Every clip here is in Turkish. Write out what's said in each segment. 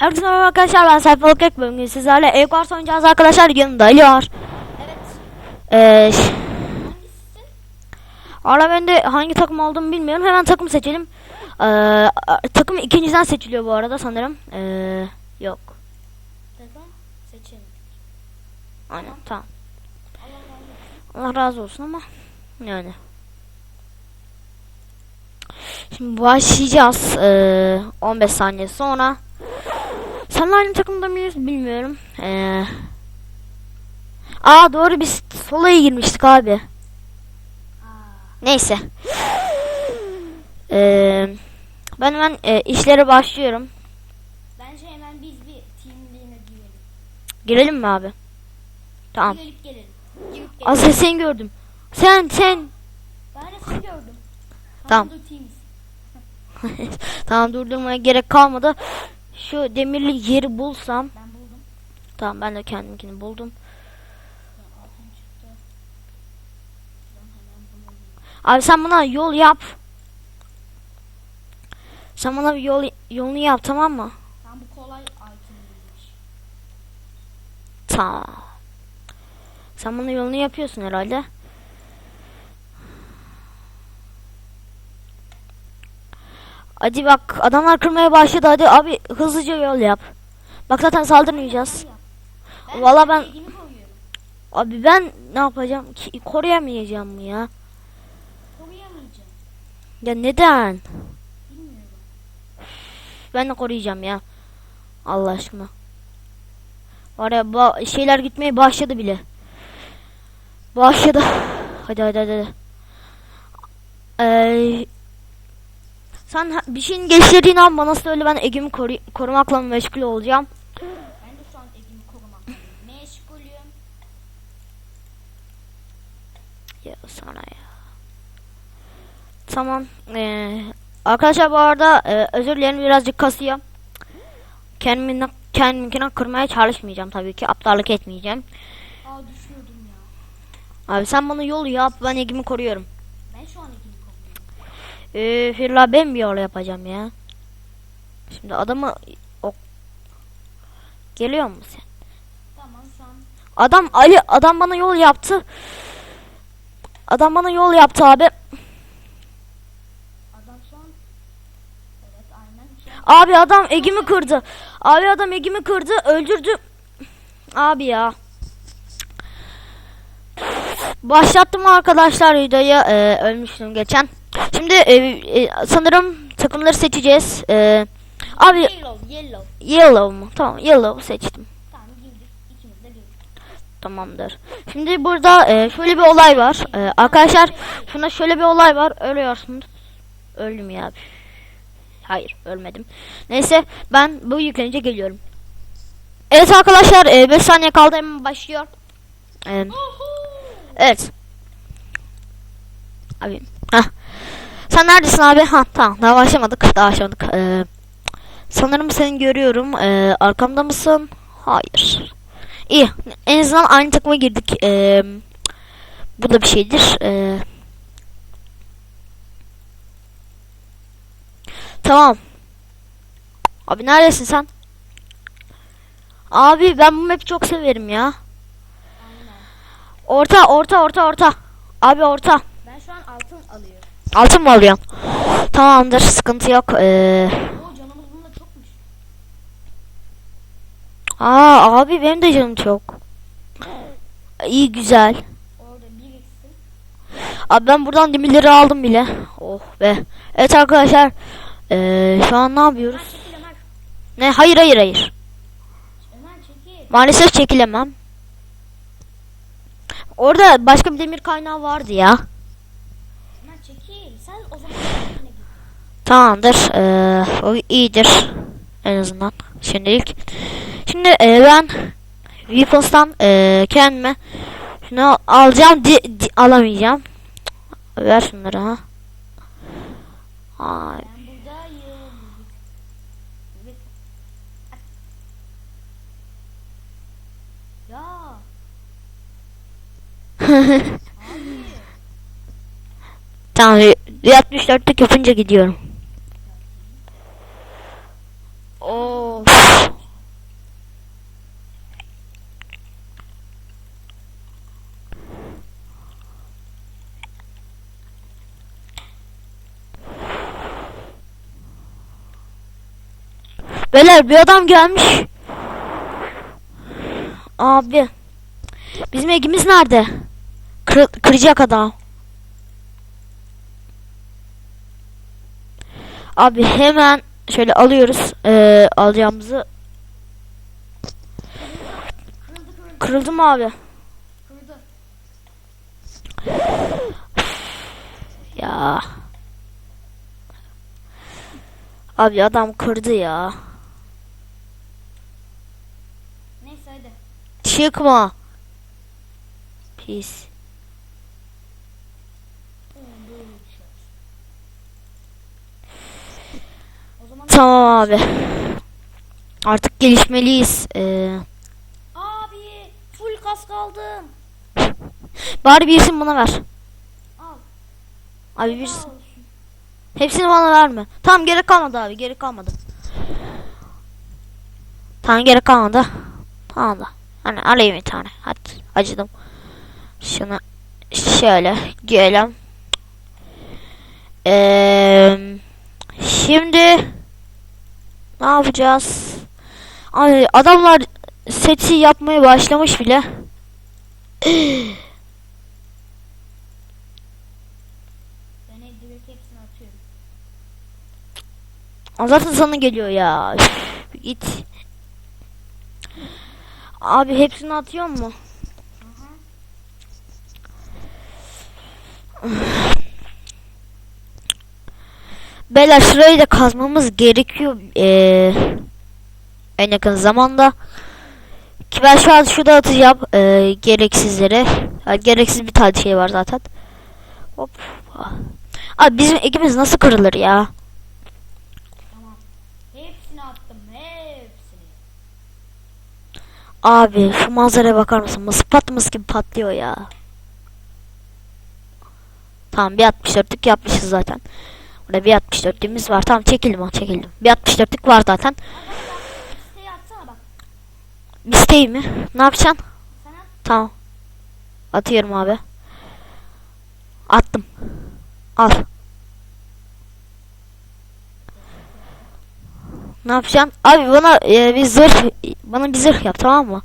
Herkese merhaba arkadaşlar ben Sayfalık Ek bölümünü sizlerle Equars oynayacağız arkadaşlar yanımda Ali var. Evet. Ee? Ara ben de hangi takım olduğumu bilmiyorum hemen takım seçelim. Ee, takım ikinciden seçiliyor bu arada sanırım. Ee, yok. Takım seçelim. Aynen tamam. Allah razı olsun ama yani. Şimdi başlayacağız. Ee, 15 saniye sonra. Sen aynı takımda mıyız bilmiyorum. Ee, aa doğru biz solaya girmiştik abi. Aa, Neyse. Ee, ben hemen e, işlere başlıyorum. bence hemen biz bir teamliğine girelim. Girelim mi abi? Tamam. Gelip gelelim. Gelelim. sen gördüm. Sen sen. Ben de seni gördüm. Tamam. tamam durdurmaya gerek kalmadı. Şu demirli yeri bulsam. Ben buldum. Tamam ben de kendimkini buldum. Abi sen bana yol yap. Sen bana bir yol yolunu yap tamam mı? Tam bu kolay item'ıymış. Tamam. Sen bana yolunu yapıyorsun herhalde. Hadi bak adamlar kırmaya başladı hadi abi hızlıca yol yap. Bak zaten saldırmayacağız. Ben Valla ben-. Abi ben ne yapacağım ki koruyamayacağım mı ya? Koruyamayacağım. Ya neden? Bilmiyorum. Ben de koruyacağım ya. Allah aşkına. Var ya ba- şeyler gitmeye başladı bile. Başladı. Hadi hadi hadi. hadi. Ee, sen bir şeyin geçirdiğini an bana söyle ben Ege'mi koru- korumakla meşgul olacağım. Ben de şu an evimi korumakla meşgulüm. Ya sana ya. Tamam. Ee, arkadaşlar bu arada e, özür dilerim birazcık kasıyor. Kendimine, kendimkine kırmaya çalışmayacağım tabii ki. Aptallık etmeyeceğim. Aa düşüyordum ya. Abi sen bana yol yap ben Ege'mi koruyorum. Ben şu an. Ee, ben bir yol yapacağım ya. Şimdi adamı o geliyor mu sen? Tamam şu an Adam Ali adam bana yol yaptı. Adam bana yol yaptı abi. adam şu an Evet aynen şu an Abi adam Ege'mi kırdı. Abi adam Ege'mi kırdı öldürdü. Abi ya. Başlattım arkadaşlar videoyu. Ee, ölmüştüm geçen. Şimdi e, e, sanırım takımları seçeceğiz. Ee, abi Yellow yellow. yellow mu? Tamam yellow seçtim. Tamam girdik. Tamamdır. Şimdi burada e, şöyle bir olay var. E, arkadaşlar şuna şöyle bir olay var. Ölüyorsunuz. Öldüm ya. Hayır ölmedim. Neyse ben bu yüklenince geliyorum. Evet arkadaşlar 5 saniye kaldı hemen başlıyor. E, evet. Abi. Hah. Sen neredesin abi? Ha tamam daha başlamadık. Daha başlamadık. E, sanırım seni görüyorum. E, arkamda mısın? Hayır. İyi. En azından aynı takıma girdik. Ee, bu da bir şeydir. Ee, tamam. Abi neredesin sen? Abi ben bu map'i çok severim ya. Aynen. Orta, orta, orta, orta. Abi orta. Ben şu an. Altın mı alıyorsun? Tamamdır, sıkıntı yok. Ee, aa abi benim de canım çok. İyi güzel. Abi ben buradan demirleri aldım bile. Oh be. Evet arkadaşlar. Ee, şu an ne yapıyoruz? Ne? Hayır hayır hayır. Maalesef çekilemem. Orada başka bir demir kaynağı vardı ya. Ömer çekil. Sen o zaman yine git. Tamamdır. Ee, o iyidir. En azından şimdilik. Şimdi e, ben Weapons'tan e, kendime şunu al- alacağım. Di, di- alamayacağım. Ver şunları ha. Ay. Tamam. 64'lük yapınca gidiyorum. Beyler bir adam gelmiş. Abi. Bizim egimiz nerede? Kır, kıracak adam. Abi hemen şöyle alıyoruz eee, alacağımızı. Kırıldı mı abi? Ya. Abi adam kırdı ya. Neyse hadi. Çıkma. Pis. Tamam abi. Artık gelişmeliyiz. Ee, abi full kask aldım. bari birisini bana ver. Al. Abi Sağ birisi. olsun. Hepsini bana verme. Tamam gerek kalmadı abi. Gerek kalmadı. Tamam gerek kalmadı. Tamam da. Hani alayım bir tane. Hadi acıdım. Şunu şöyle giyelim. Ee, şimdi ne yapacağız? Ay, adamlar seti yapmaya başlamış bile. Zaten sana geliyor ya. Üf, git. Abi hepsini atıyor mu? Beyler şurayı da kazmamız gerekiyor. Ee, en yakın zamanda. Ki ben şu an şurada atacağım. ee, gereksizlere. Ha, gereksiz bir tane şey var zaten. Hop. Abi bizim ekimiz nasıl kırılır ya? Tamam. Hepsini attım. Hepsini. Abi şu manzaraya bakar mısın? Mıs patmıs gibi patlıyor ya. Tamam bir 64'lük yapmışız zaten. Burada bir 64'lüğümüz var. Tamam çekildim çekildim. Bir 64'lük var zaten. Listeyi mi? Ne yapacaksın? Sana Tamam. Atıyorum abi. Attım. Al. Ne yapacaksın? Abi bana e, bir zırh bana bir zırh yap tamam mı?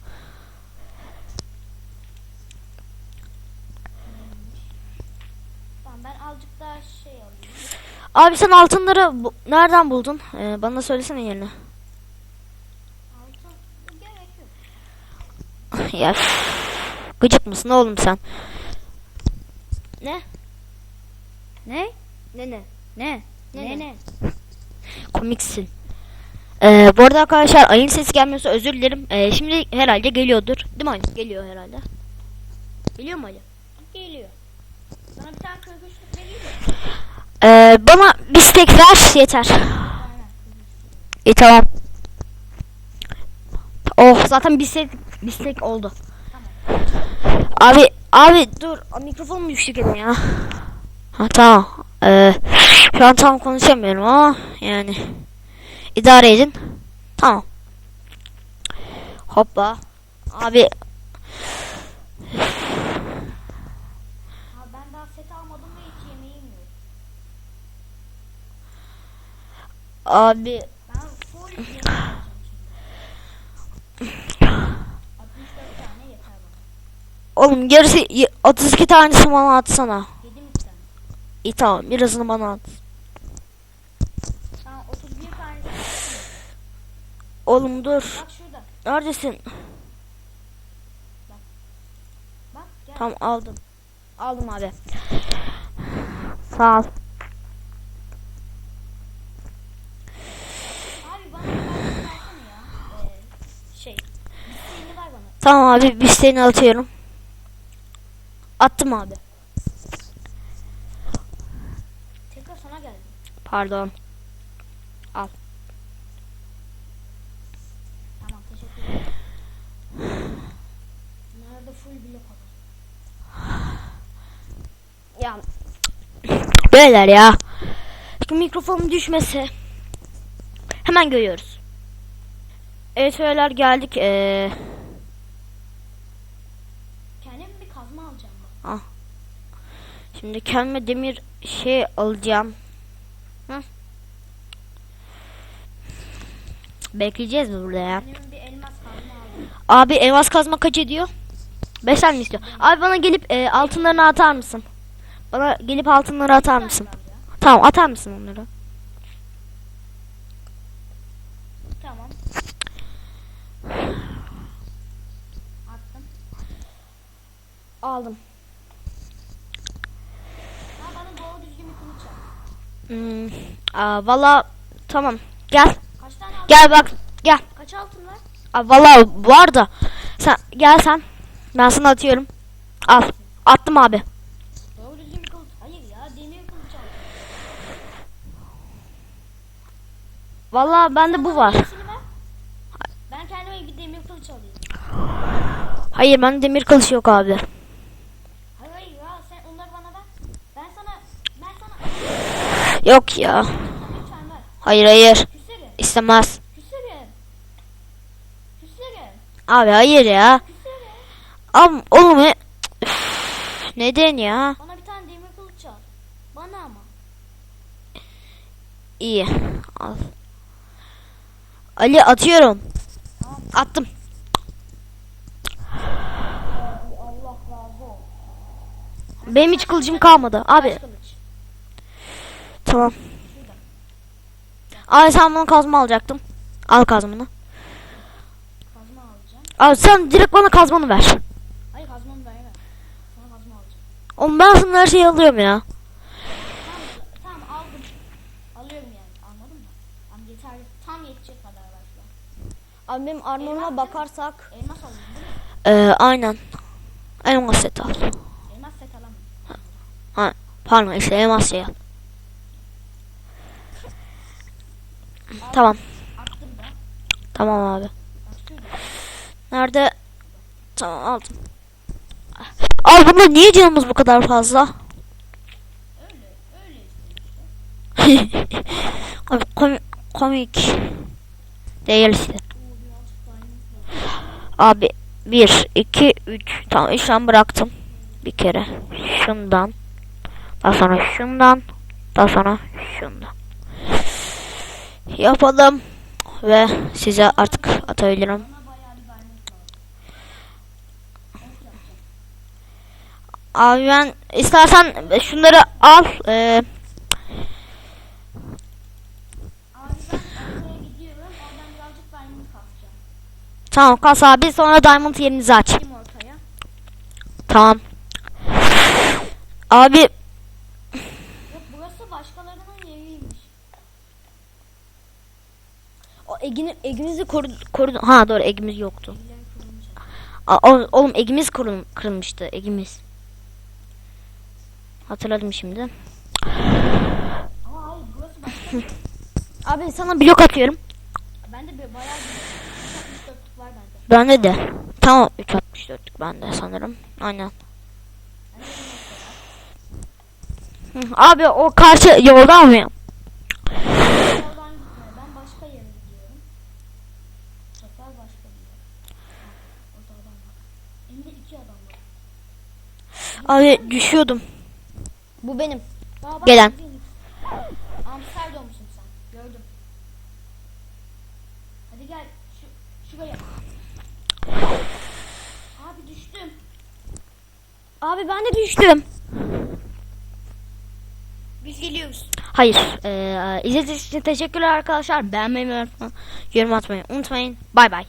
tamam ben azıcık daha şey alayım. Abi sen altınları bu- nereden buldun? Ee, bana söylesene yerini. Altın gerek yok. ya gıcık mısın oğlum sen? Ne? Ne? Ne ne? Ne? Ne ne? Komiksin. Ee, bu arada arkadaşlar ayın sesi gelmiyorsa özür dilerim. Ee, şimdi herhalde geliyordur. Değil mi ayın? Geliyor herhalde. Geliyor mu Ali? Geliyor. Sana bir tane kırgıçlık vereyim mi? Ee, bana bir steak ver yeter. İyi tamam. Oh zaten bir steak, bir steak oldu. Abi abi dur mikrofon mu düştü gene ya? Ha tamam. Ee, şu an tam konuşamıyorum ama yani idare edin. Tamam. Hoppa. Abi ben daha set almadım ve hiç yemeğim yok. abi Ben full yemek alacağım şimdi. 64 tane yeter bana. oğlum gerisi y- 32 tanesi bana atsana. İyi tamam birazını bana at. Tamam 31 tanesi. Oğlum dur. Bak şurada. Neredesin? Bak gel. Tamam aldım. Aldım abi. Sağ ol. Ee, şey. Tamam abi bir seni atıyorum. Attım abi. Tekrar sana geldi. Pardon. Tamam teşekkür ederim. Nerede full blok alalım. Ya. Beyler ya. Şu mikrofonum düşmese. Hemen görüyoruz. Evet beyler geldik. Ee, Kendim bir kazma alacağım bak. şimdi kendime demir şey alacağım. Hı? Bekleyeceğiz mi burada ya? Benim bir elmas kazma aldım. Abi elmas kazma kaç ediyor? Beş tane mi istiyor? Abi bana gelip e, altınlarını atar mısın? Bana gelip altınları atar mısın? Tamam atar mısın onları? Tamam. Attım. Aldım. Hmm, aa, valla tamam gel. Gel bak gel. Kaç altın var? Aa, valla var da sen gel sen. Ben sana atıyorum. Al. Attım abi. Doğru düzgün bir kılıç. Hayır ya demir kılıç al. Valla bende bu var. Hepsini ver. Ben kendime bir demir kılıç alayım. Hayır bende demir kılıç yok abi. Hayır hayır ya sen onları bana ver. Ben sana ben sana Yok ya. lütfen ver. Hayır hayır. Küserim. İstemez. Küserim. Küserim. Abi hayır ya. Am oğlum e- Üf, neden ya? Bana bir tane demir kılıç al. Bana ama. İyi. Al. Ali atıyorum. Tamam. Attım. Benim hiç kılıcım kalmadı. Abi tamam. Abi sen bana kazma alacaktım. Al kazmanı. Kazma alacağım. Abi sen direkt bana kazmanı ver. Oğlum ben sana her şeyi alıyorum ya. Tamam, tamam aldım. Alıyorum yani. Anladın mı? Tam yeterli. Tam yetecek kadar var şu an. Abi benim armoruma bakarsak. Elmas alayım değil mi? Ee, aynen. Elmas set al. Elmas set alamam. Pardon işte elmas şey al. Tamam. Tamam abi. Nerede? Tamam aldım. Abi bunda niye canımız bu kadar fazla? Öyle. Öyle işte. Abi komik, komik. Değil işte. Abi 1, 2, 3. Tamam işlem bıraktım. Bir kere. Şundan. Daha sonra şundan. Daha sonra şundan. Yapalım. Ve size artık atabilirim. Bana bayağı bir dayanıklı lazım. Ok yapacağım. Abi ben istersen şunları al. Ee, tamam kas abi sonra diamond yerinizi aç. Tamam. Abi Yok burası başkalarının yeriymiş. o egini, egimizi koru, koru ha doğru egimiz yoktu. Aa, oğlum egimiz kurul, kırılmıştı egimiz. Hatırladım şimdi. Abi sana blok atıyorum. bende bir bayağı bir 64'lük var bende. Bende de. Tamam 3.64'lük bende sanırım. Aynen. Abi o karşı yoldan mı? Ben başka yere gidiyorum. Sefer başka bir yer. Orada adam var. Elimde iki adam var. Abi düşüyordum. Bu benim. Aa, bak, Gelen. Phoenix. Amstel doğmuşsun sen. Gördüm. Hadi gel. Şu, şuraya. Abi düştüm. Abi ben de düştüm. Biz geliyoruz. Hayır. Ee, izlediğiniz için teşekkürler arkadaşlar. Beğenmeyi ve yorum atmayı unutmayın. Bay bay.